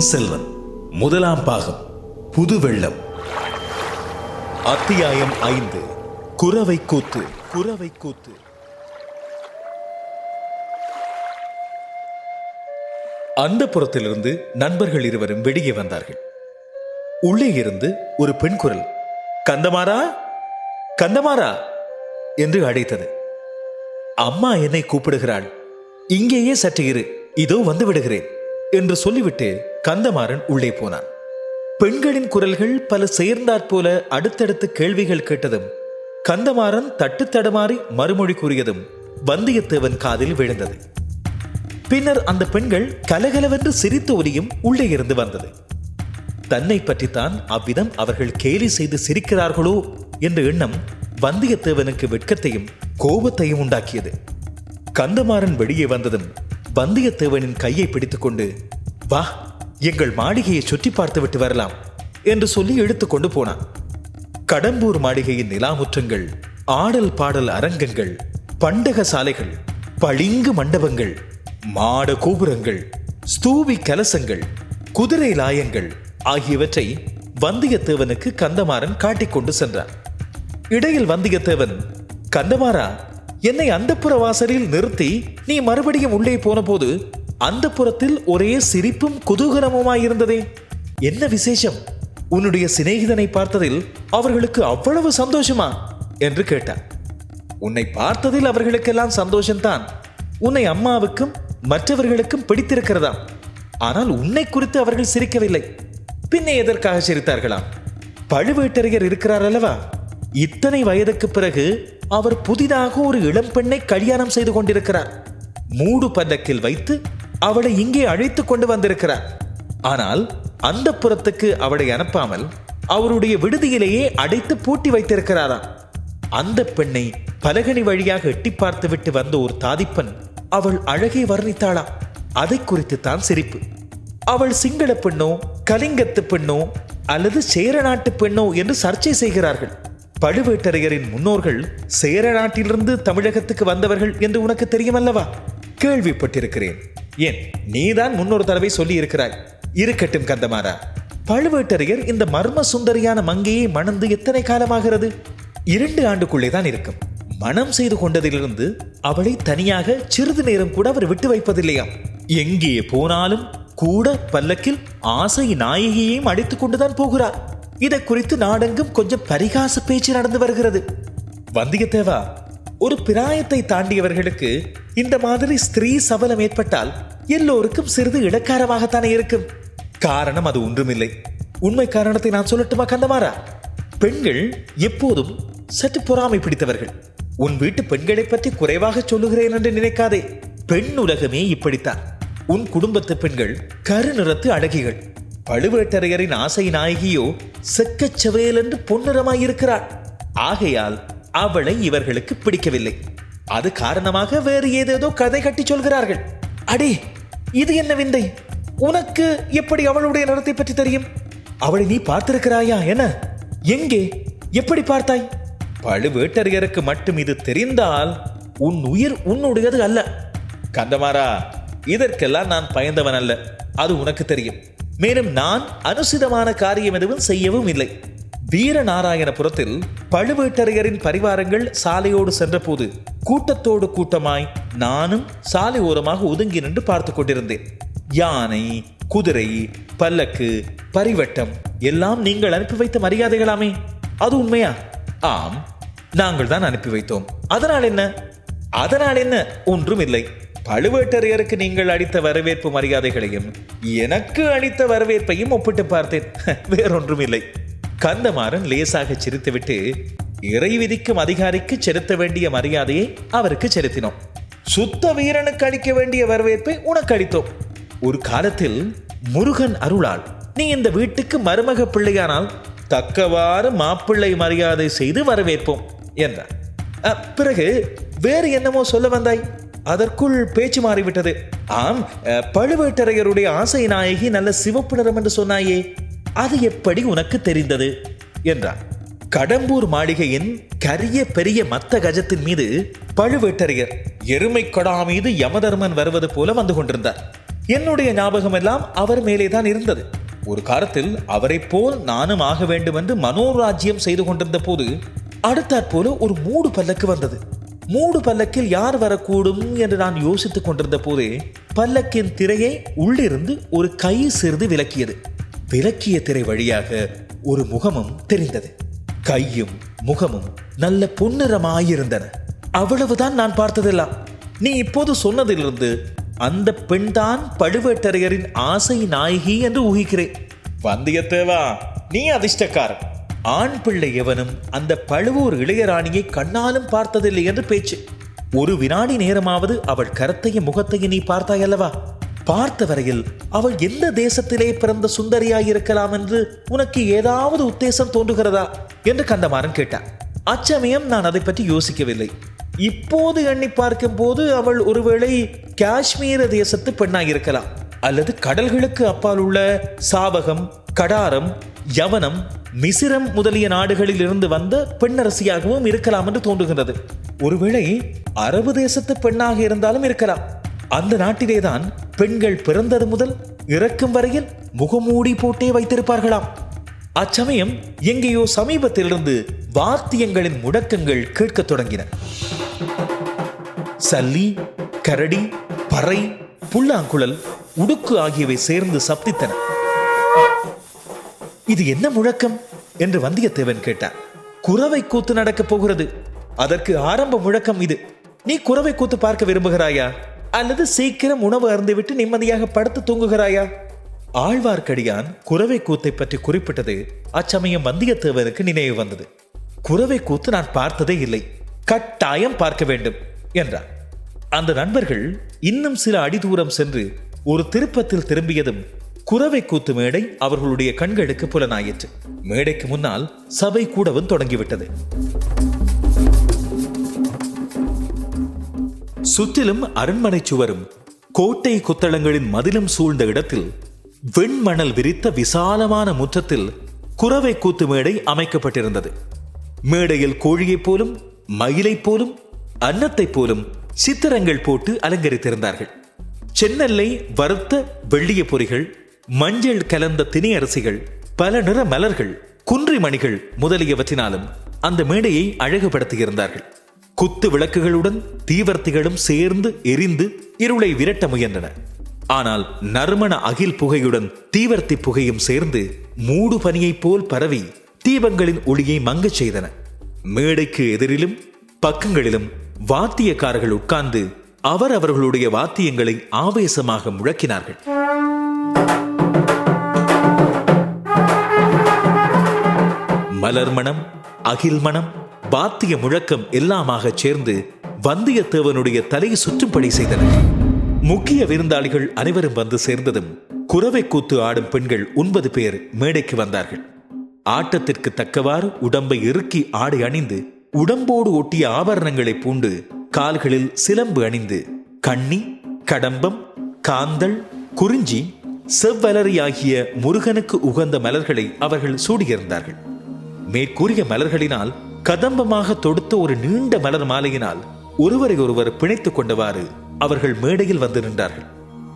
பொன்னியின் செல்வன் முதலாம் பாகம் புது வெள்ளம் அத்தியாயம் ஐந்து குறவை கூத்து குறவை கூத்து. அந்த புறத்திலிருந்து நண்பர்கள் இருவரும் வெளியே வந்தார்கள். உள்ளே இருந்து ஒரு பெண் குரல் கந்தமாரா கந்தமாரா என்று அழைத்தது. அம்மா என்னை கூப்பிடுகிறாள். இங்கேயே சற்று இரு இதோ வந்து விடுகிறேன். என்று சொல்லிவிட்டு கந்தமாறன் உள்ளே போனான். பெண்களின் குரல்கள் பல சேர்ந்தாற் போல அடுத்தடுத்து கேள்விகள் கேட்டதும் கந்தமாறன் தட்டு தடுமாறி மறுமொழி கூறியதும் வந்தியத்தேவன் காதில் விழுந்தது. பின்னர் அந்த பெண்கள் கலகலவென்று சிரித்த ஒலியும் உள்ளே இருந்து வந்தது. தன்னை பற்றித்தான் அவ்விதம் அவர்கள் கேலி செய்து சிரிக்கிறார்களோ என்ற எண்ணம் வந்தியத்தேவனுக்கு வெட்கத்தையும் கோபத்தையும் உண்டாக்கியது. கந்தமாறன் வெளியே வந்ததும் வந்தியத்தேவனின் கையை பிடித்துக்கொண்டு வா எங்கள் மாளிகையை சுற்றி பார்த்துவிட்டு வரலாம் என்று சொல்லி எடுத்துக்கொண்டு போனான். கடம்பூர் மாளிகையின் நிலாமுற்றங்கள் ஆடல் பாடல் அரங்கங்கள் பண்டக சாலைகள் பளிங்கு மண்டபங்கள் மாட கோபுரங்கள் ஸ்தூபி கலசங்கள் குதிரை லாயங்கள் ஆகியவற்றை வந்தியத்தேவனுக்கு கந்தமாறன் காட்டிக் சென்றான். இடையில் வந்தியத்தேவன் கந்தமாறா என்னை அந்தப்புற வாசலில் நிறுத்தி நீ மறுபடியும் உள்ளே போன போது அந்த புறத்தில் ஒரே சிரிப்பும் குதூகலமுமாயிருந்ததே என்ன விசேஷம்? உன்னுடைய சிநேகிதனை பார்த்ததில் அவர்களுக்கு அவ்வளவு சந்தோஷமா? என்று கேட்டார். உன்னை பார்த்ததில் அவர்களுக்கெல்லாம் சந்தோஷம்தான். உன்னை அம்மாவுக்கும் மற்றவர்களுக்கும் பிடித்திருக்கிறதாம். ஆனால் உன்னை குறித்து அவர்கள் சிரிக்கவில்லை. பின்னே எதற்காக சிரித்தார்களாம்? பழுவேட்டரையர் இருக்கிறார் அல்லவா? இத்தனை வயதுக்கு பிறகு அவர் புதிதாக ஒரு இளம் பெண்ணை கல்யாணம் செய்து கொண்டிருக்கிறார். மூடு பல்லக்கில் வைத்து அவளை இங்கே அழைத்து கொண்டு வந்திருக்கிறார். ஆனால் அந்த புறத்துக்கு அவளை அனுப்பாமல் அவருடைய விடுதியிலேயே அடைத்து பூட்டி வைத்திருக்கிறாராம். அந்த பெண்ணை பலகனி வழியாக எட்டி பார்த்துவிட்டு வந்த ஒரு தாதிப்பன் அவள் அழகை வர்ணித்தாளாம். அதை குறித்து தான் சிரிப்பு. அவள் சிங்கள பெண்ணோ கலிங்கத்து பெண்ணோ அல்லது சேர நாட்டு பெண்ணோ என்று சர்ச்சை செய்கிறார்கள். பழுவேட்டரையரின் முன்னோர்கள் சேர நாட்டிலிருந்து தமிழகத்துக்கு வந்தவர்கள் என்று உனக்கு தெரியுமல்லவா? கேள்விப்பட்டிருக்கிறேன். ஏன் நீதான் முன்னொரு தடவை சொல்லி இருக்கிறாய் இருக்கட்டும் கந்தமாரா பழுவேட்டரையர் இந்த மர்ம சுந்தரியான மங்கையை மணந்து எத்தனை காலமாகிறது? இரண்டு ஆண்டுக்குள்ளே தான் இருக்கும். மனம் செய்து கொண்டதிலிருந்து அவளை தனியாக சிறிது நேரம் கூட அவர் விட்டு வைப்பதில்லையாம் எங்கே போனாலும் கூட பல்லக்கில் ஆசை நாயகியையும் அழைத்துக் கொண்டுதான் போகிறார். இதை குறித்து நாடெங்கும் கொஞ்சம் பரிகாச பேச்சு நடந்து வருகிறது. வந்தியத்தேவா ஒரு பிராயத்தை தாண்டியவர்களுக்கு இந்த மாதிரி ஸ்திரீ சபலம் ஏற்பட்டால் எல்லோருக்கும் சிறிது இடக்காரமாகத்தானே இருக்கும். காரணம் அது ஒன்றுமில்லை. உண்மை காரணத்தை நான் சொல்லட்டுமா கந்தமாரா பெண்கள் எப்போதும் சற்று பொறாமை பிடித்தவர்கள். உன் வீட்டு பெண்களை பற்றி குறைவாக சொல்லுகிறேன் என்று நினைக்காதே. பெண் உலகமே இப்படித்தான். உன் குடும்பத்து பெண்கள் கருநிறத்து அழகிகள். பழுவேட்டரையரின் ஆசை நாயகியோ செக்கச்சவையல் என்று பொன்னிறமாயிருக்கிறாள். ஆகையால் அவளை இவர்களுக்கு பிடிக்கவில்லை. அது காரணமாக வேறு ஏதேதோ கதை கட்டி சொல்கிறார்கள். அடே இது என்ன விந்தை? உனக்கு எப்படி அவளுடைய நடத்தை பற்றி தெரியும்? அவளை நீ பார்த்திருக்கிறாயா என்ன எங்கே? எப்படி பார்த்தாய்? பழுவேட்டரையருக்கு மட்டும் இது தெரிந்தால் உன் உயிர் உன்னுடையது அல்ல. கந்தமாரா இதற்கெல்லாம் நான் பயந்தவன் அல்ல. அது உனக்கு தெரியும். மேலும் நான் அனுசிதமான காரியம் எதுவும் செய்யவும் இல்லை. வீரநாராயணபுரத்தில் பழுவேட்டரையரின் பரிவாரங்கள் சாலையோடு சென்றபோது கூட்டத்தோடு கூட்டமாய் நானும் சாலை ஓரமாக ஒதுங்கி நின்று பார்த்து கொண்டிருந்தேன். யானை குதிரை பல்லக்கு பரிவட்டம் எல்லாம் நீங்கள் அனுப்பி வைத்த மரியாதைகளாமே. அது உண்மையா? ஆம் நாங்கள் தான் அனுப்பி வைத்தோம். அதனால் என்ன? அதனால் என்ன? ஒன்றும் இல்லை. பழுவேட்டரையருக்கு நீங்கள் அளித்த வரவேற்பு மரியாதைகளையும் எனக்கு அளித்த வரவேற்பையும் ஒப்பிட்டு பார்த்தேன். வேறொன்றும் இல்லை கந்தமாறன் லேசாக சிரித்துவிட்டு இறை விதிக்கும் அதிகாரிக்கு செலுத்த வேண்டிய மரியாதையை அவருக்கு செலுத்தினோம். சுத்த வீரனுக்கு அளிக்க வேண்டிய வரவேற்பை உனக்கு அளித்தோம். ஒரு காலத்தில் முருகன் அருளால் நீ இந்த வீட்டுக்கு மருமக பிள்ளையானால் தக்கவாறு மாப்பிள்ளை மரியாதை செய்து வரவேற்போம் என்றார். பிறகு வேறு என்னமோ சொல்ல வந்தாய்? அதற்குள் பேச்சு மாறிவிட்டது. ஆம் பழுவேட்டரையருடைய ஆசை நாயகி நல்ல சிவப்பு நிறம் என்று சொன்னாயே அது எப்படி உனக்கு தெரிந்தது? என்றார் கடம்பூர் மாளிகையின் கரிய பெரிய மத்த கஜத்தின் மீது பழுவேட்டரையர் எருமை கடா மீது யமதர்மன் வருவது போல வந்து கொண்டிருந்தார். என்னுடைய ஞாபகம் எல்லாம் அவர் மேலேதான் இருந்தது. ஒரு காலத்தில் அவரைப் போல் நானும் ஆக வேண்டும் என்று மனோராஜ்யம் செய்து கொண்டிருந்த போது அடுத்தாற் போல ஒரு மூடு பல்லக்கு வந்தது. மூடு பல்லக்கில் யார் வரக்கூடும் என்று நான் யோசித்துக் கொண்டிருந்த போது பல்லக்கின் திரையை உள்ளிருந்து ஒரு கை சிறிது விலக்கியது. விலக்கிய திரை வழியாக ஒரு முகமும் தெரிந்தது. கையும் முகமும் நல்ல பொன்னிறமாயிருந்தன. அவ்வளவுதான் நான் பார்த்ததெல்லாம். நீ இப்போது சொன்னதிலிருந்து அந்த பெண்தான் பழுவேட்டரையரின் ஆசை நாயகி என்று ஊகிக்கிறேன். வந்தியத்தேவா நீ அதிர்ஷ்டக்காரன். ஆண் பிள்ளை எவனும் அந்த பழுவூர் இளையராணியை கண்ணாலும் பார்த்ததில்லை என்று பேச்சு. ஒரு வினாடி நேரமாவது அவள் கரத்தையும் முகத்தையும் நீ பார்த்தாய் அல்லவா? பார்த்த வரையில் அவள் எந்த தேசத்திலே பிறந்த சுந்தரியாய் இருக்கலாம் என்று உனக்கு ஏதாவது உத்தேசம் தோன்றுகிறதா? என்று கந்தமாறன் கேட்டான். அச்சமயம் நான் அதை பற்றி யோசிக்கவில்லை. இப்போது எண்ணி பார்க்கும் போது அவள் ஒருவேளை காஷ்மீர தேசத்து பெண்ணாய் இருக்கலாம் அல்லது கடல்களுக்கு அப்பால் உள்ள சாவகம் கடாரம் யவனம் மிசிரம் முதலிய நாடுகளில் இருந்து வந்த பெண்ணரசியாகவும் இருக்கலாம் என்று தோன்றுகின்றது. ஒருவேளை அரபு தேசத்து பெண்ணாக இருந்தாலும் இருக்கலாம். அந்த நாட்டிலேதான் பெண்கள் பிறந்தது முதல் இறக்கும் வரையில் முகமூடி போட்டே வைத்திருப்பார்களாம். அச்சமயம் எங்கேயோ சமீபத்திலிருந்து வாத்தியங்களின் முடக்கங்கள் கேட்கத் தொடங்கின. சல்லி கரடி பறை புல்லாங்குழல் உடுக்கு ஆகியவை சேர்ந்து சப்தித்தன. இது என்ன முழக்கம்? என்று வந்தியத்தேவன் கேட்டான் குறவை கூத்து நடக்கப் போகிறது. அதற்கு ஆரம்ப முழக்கம் இது. நீ குறவை கூத்து பார்க்க விரும்புகிறாயா? அல்லது சீக்கிரம் உணவு அருந்துவிட்டு நிம்மதியாக படுத்து தூங்குகிறாயா? ஆழ்வார்க்கடியான் குறவை கூத்தை பற்றி குறிப்பிட்டது அச்சமயம் வந்தியத்தேவனுக்கு நினைவு வந்தது. குறவை கூத்து நான் பார்த்ததே இல்லை. கட்டாயம் பார்க்க வேண்டும் என்றார். அந்த நண்பர்கள் இன்னும் சில அடி தூரம் சென்று ஒரு திருப்பத்தில் திரும்பியதும் குறவை கூத்து மேடை அவர்களுடைய கண்களுக்கு புலனாயிற்று. மேடைக்கு முன்னால் சபை கூடவும் தொடங்கிவிட்டது. சுற்றிலும் அரண்மனை சுவரும் கோட்டை குத்தளங்களின் மதிலும் சூழ்ந்த இடத்தில் வெண்மணல் விரித்த விசாலமான முற்றத்தில் குறவை கூத்து மேடை அமைக்கப்பட்டிருந்தது. மேடையில் கோழியைப் போலும் மயிலைப் போலும் அன்னத்தைப் போலும் சித்திரங்கள் போட்டு அலங்கரித்திருந்தார்கள். சென்னல்லை வறுத்த வெள்ளிய பொறிகள் மஞ்சள் கலந்த திணை அரிசிகள் பல நிற மலர்கள் குன்றி மணிகள் முதலியவற்றினாலும் அந்த மேடையை அழகுபடுத்தியிருந்தார்கள். குத்து விளக்குகளுடன் தீவர்த்திகளும் சேர்ந்து எரிந்து இருளை விரட்ட முயன்றன. ஆனால் நறுமண அகில் புகையுடன் தீவர்த்தி புகையும் சேர்ந்து மூடு பனியைப் போல் பரவி தீபங்களின் ஒளியை மங்கச் செய்தன. மேடைக்கு எதிரிலும் பக்கங்களிலும் வாத்தியக்காரர்கள் உட்கார்ந்து அவர் அவர்களுடைய வாத்தியங்களை ஆவேசமாக முழக்கினார்கள். மலர்மணம் அகில் மனம் பாத்திய முழக்கம் எல்லாமாக சேர்ந்து வந்தியத்தேவனுடைய தலையை சுற்றும்படி செய்தனர் முக்கிய விருந்தாளிகள் அனைவரும் வந்து சேர்ந்ததும் குறவை கூத்து ஆடும் பெண்கள் ஒன்பது பேர் மேடைக்கு வந்தார்கள். ஆட்டத்திற்கு தக்கவாறு உடம்பை இறுக்கி ஆடை அணிந்து உடம்போடு ஒட்டிய ஆபரணங்களை பூண்டு கால்களில் சிலம்பு அணிந்து கண்ணி கடம்பம் காந்தள் குறிஞ்சி செவ்வலரி ஆகிய முருகனுக்கு உகந்த மலர்களை அவர்கள் சூடியிருந்தார்கள். மேற்கூறிய மலர்களினால் கதம்பமாக தொடுத்த ஒரு நீண்ட மலர் மாலையினால் ஒருவரை ஒருவர் பிணைத்துக் கொண்டவாறு அவர்கள் மேடையில் வந்து நின்றார்கள்.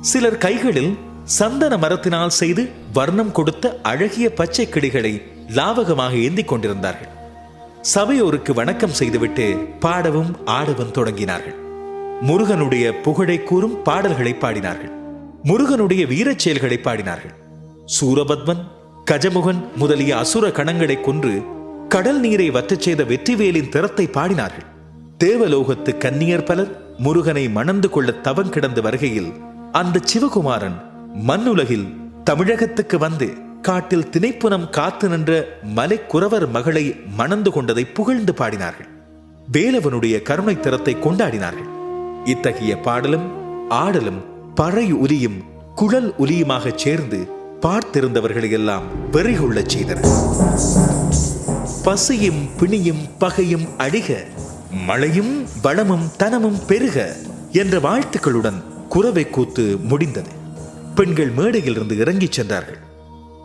சிலர் கைகளில் சந்தன மரத்தினால் செய்து வர்ணம் கொடுத்த அழகிய பச்சை கிளிகளை லாவகமாக ஏந்திக் கொண்டிருந்தார்கள். சபையோருக்கு வணக்கம் செய்துவிட்டு பாடவும் ஆடவும் தொடங்கினார்கள். முருகனுடைய புகழை கூறும் பாடல்களை பாடினார்கள். முருகனுடைய வீரச் செயல்களை பாடினார்கள். சூரபத்மன் கஜமுகன் முதலிய அசுர கணங்களை கொன்று கடல் நீரை வற்றச் செய்த வெற்றிவேலின் திறத்தை பாடினார்கள். தேவலோகத்து கன்னியர் பலர் முருகனை மணந்து கொள்ள தவம் கிடந்து வருகையில் அந்த சிவகுமாரன் மண்ணுலகில் தமிழகத்துக்கு வந்து காட்டில் திணைப்புனம் காத்து நின்ற மலைக்குறவர் மகளை மணந்து கொண்டதை புகழ்ந்து பாடினார்கள். வேலவனுடைய கருணை திறத்தை கொண்டாடினார்கள். இத்தகைய பாடலும் ஆடலும் பறை ஒலியும் குழல் ஒலியுமாகச் சேர்ந்து பார்த்திருந்தவர்களையெல்லாம் வெறிகொள்ளச் செய்தன பசியும் பிணியும் பகையும் அழிக மழையும் வளமும் தனமும் பெருக என்ற வாழ்த்துக்களுடன் குறவை கூத்து முடிந்தது. பெண்கள் மேடையில் இருந்து இறங்கிச் சென்றார்கள்.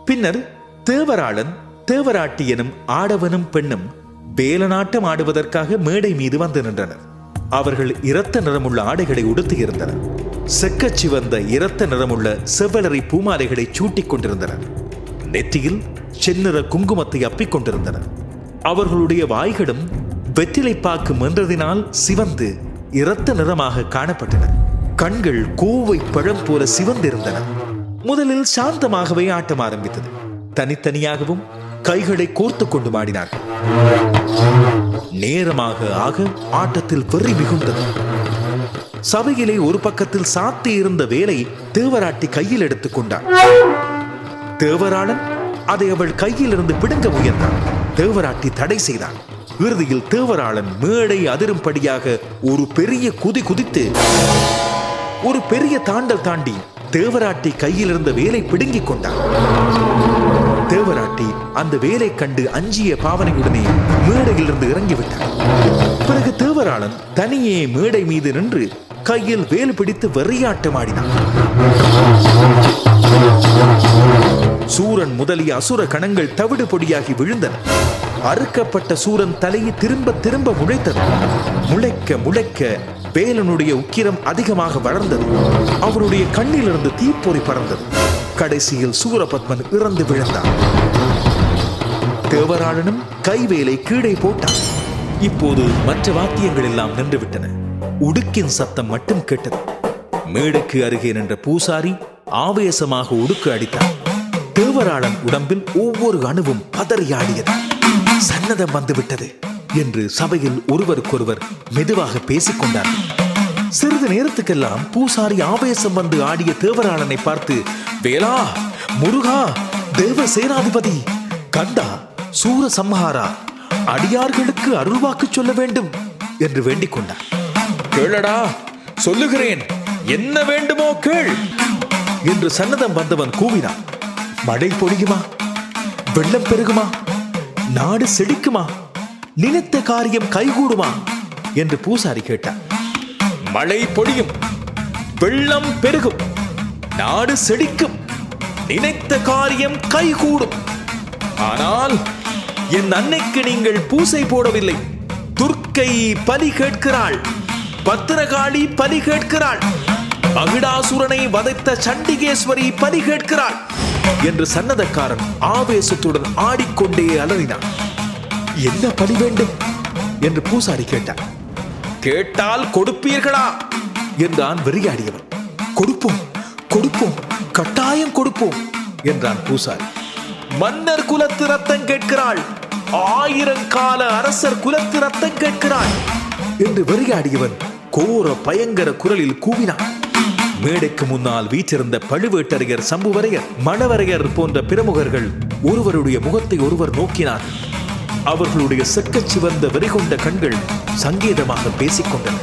பின்னர் தேவராளன் தேவராட்டி எனும் ஆடவனும் பெண்ணும் வேலநாட்டம் ஆடுவதற்காக மேடை மீது வந்து நின்றனர். அவர்கள் இரத்த நிறமுள்ள ஆடைகளை உடுத்தியிருந்தனர் செக்கச் சிவந்த இரத்த நிறமுள்ள செவ்வலரி பூமாலைகளை சூட்டிக் கொண்டிருந்தனர். நெற்றியில் செந்நிற குங்குமத்தை அப்பிக் கொண்டிருந்தனர். அவர்களுடைய வாய்களும் வெற்றிலைப்பாக்கு மென்றதினால் சிவந்து இரத்த நிறமாக காணப்பட்டன. கண்கள் கோவை பழம் போல சிவந்திருந்தன. முதலில் சாந்தமாகவே ஆட்டம் ஆரம்பித்தது. தனித்தனியாகவும் கைகளை கோர்த்து கொண்டு மாடினார்கள். நேரமாக ஆக ஆட்டத்தில் வெறி மிகுந்தது. சபையிலே ஒரு பக்கத்தில் சாத்தி இருந்த வேலை தேவராட்டி கையில் எடுத்துக் கொண்டான். தேவராளன் அதை அவள் கையில் இருந்து பிடுங்க முயன்றான். தேவராட்டி தடை செய்தான். இறுதியில் தேவராளன் மேடை அதிரும்படியாக ஒரு பெரிய குதி குதித்து ஒரு பெரிய தாண்டல் தாண்டி தேவராட்டி கையில் இருந்த வேலை பிடுங்கிக் கொண்டான். தேவராட்டி அந்த வேலை கண்டு அஞ்சிய பாவனையுடனே மேடையிலிருந்து இறங்கிவிட்டார் பிறகு தேவராளன் தனியே மேடை மீது நின்று கையில் வேல் பிடித்து வெறியாட்டம் ஆடினான். சூரன் முதலிய அசுர கணங்கள் தவிடு பொடியாகி விழுந்தன. அறுக்கப்பட்ட சூரன் தலையை திரும்ப திரும்ப முளைத்தது. முளைக்க முளைக்க வேலனுடைய உக்கிரம் அதிகமாக வளர்ந்தது. அவருடைய கண்ணிலிருந்து தீப்பொறி பறந்தது. கடைசியில் சூரபத்மன் இறந்து விழுந்தான். தேவராளனும் கைவேலை கீழே போட்டான். இப்போது மற்ற வாத்தியங்கள் எல்லாம் நின்றுவிட்டன. உடுக்கின் சத்தம் மட்டும் கேட்டது. மேடைக்கு அருகே நின்ற பூசாரி ஆவேசமாக உடுக்கு அடித்தார் தேவராளன் உடம்பில் ஒவ்வொரு அணுவும் பதறியாடியது. சன்னதம் வந்துவிட்டது என்று சபையில் ஒருவருக்கொருவர் மெதுவாக பேசிக்கொண்டார். சிறிது நேரத்துக்கெல்லாம் பூசாரி ஆவேசம் வந்து ஆடிய தேவராளனை பார்த்து வேலா முருகா தேவ சேனாதிபதி கண்டா சூர சம்ஹாரா அடியார்களுக்கு அருள்வாக்கு சொல்ல வேண்டும் என்று வேண்டிக் கொண்டார் கேளடா சொல்லுகிறேன். என்ன வேண்டுமோ கேள். என்று சன்னதம் வந்தவன் கூவினான். மழை பொழியுமா? வெள்ளம் பெருகுமா? நாடு செழிக்குமா? நினைத்த காரியம் கைகூடுமா? என்று பூசாரி கேட்டார் மழை பொழியும் வெள்ளம் பெருகும் நாடு செழிக்கும் நினைத்த காரியம் கைகூடும். ஆனால் என் அன்னைக்கு நீங்கள் பூசை போடவில்லை. துர்க்கை பலி கேட்கிறாள். பத்திரகாளி பலி கேட்கிறாள். மகிடாசுரனை வதைத்த சண்டிகேஸ்வரி பலி கேட்கிறாள் என்று சன்னதக்காரன் ஆவேசத்துடன் ஆடிக்கொண்டே அலறினான். என்ன பலி வேண்டும்? என்று பூசாரி கேட்டான். கேட்டால் கொடுப்பீர்களா? என்றான் வெறியாடியவன் கொடுப்போம் கொடுப்போம் கட்டாயம் கொடுப்போம் என்றான் பூசாரி. மன்னர் குலத்து ரத்தம் கேட்கிறாள் ஆயிரங்கால அரசர் குலத்து ரத்தம் கேட்கிறாள் என்று வெறியாடியவன் கோர பயங்கர குரலில் கூவினான். மேடைக்கு முன்னால் வீற்றிருந்த பழுவேட்டரையர் சம்புவரையர் மணவரையர் போன்ற பிரமுகர்கள் ஒருவருடைய முகத்தை ஒருவர் நோக்கினார். அவர்களுடைய செக்கச் சிவந்த வெறிகொண்ட கண்கள் சங்கீதமாக பேசிக்கொண்டன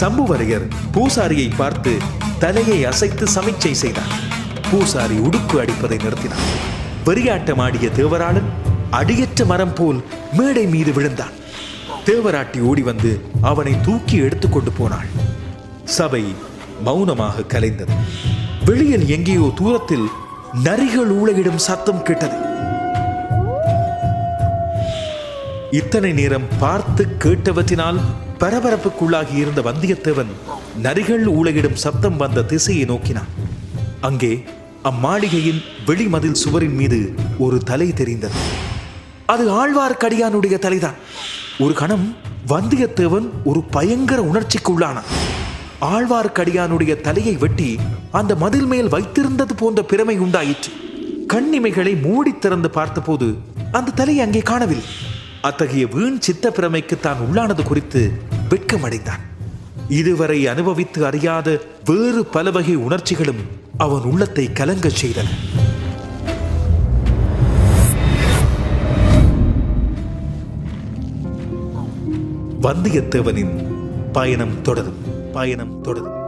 சம்புவரையர் பூசாரியை பார்த்து தலையை அசைத்து சமிச்சை செய்தார். பூசாரி உடுக்கு அடிப்பதை நிறுத்தினார். வெறியாட்டமாடிய தேவராளன் அடியற்ற மரம் போல் மேடை மீது விழுந்தான். தேவராட்டி ஓடி வந்து அவனை தூக்கி எடுத்துக்கொண்டு போனாள். சபை மௌனமாக கலைந்தது. வெளியில் எங்கேயோ தூரத்தில் நரிகள் ஊழையிடும் சத்தம் கேட்டது. இத்தனை நேரம் பார்த்து கேட்டவற்றினால் பரபரப்புக்குள்ளாகி இருந்த வந்தியத்தேவன் நரிகள் ஊழையிடும் சத்தம் வந்த திசையை நோக்கினான். அங்கே அம்மாளிகையின் வெளிமதில் சுவரின் மீது ஒரு தலை தெரிந்தது. அது ஆழ்வார்க்கடியானுடைய தலைதான் ஒரு கணம் வந்தியத்தேவன் ஒரு பயங்கர உணர்ச்சிக்குள்ளானான் ஆழ்வார்க்கடியானுடைய தலையை வெட்டி அந்த மதில் மேல் வைத்திருந்தது போன்ற பிரமை உண்டாயிற்று. கண்ணிமைகளை மூடி திறந்து பார்த்தபோது அந்த தலையை அங்கே காணவில்லை. அத்தகைய வீண் சித்த பிரமைக்கு தான் உள்ளானது குறித்து வெட்கமடைந்தான். இதுவரை அனுபவித்து அறியாத வேறு பல வகை உணர்ச்சிகளும் அவன் உள்ளத்தை கலங்கச் செய்தன. வந்தியத்தேவனின் பயணம் தொடரும். பயணம் தொடரும்.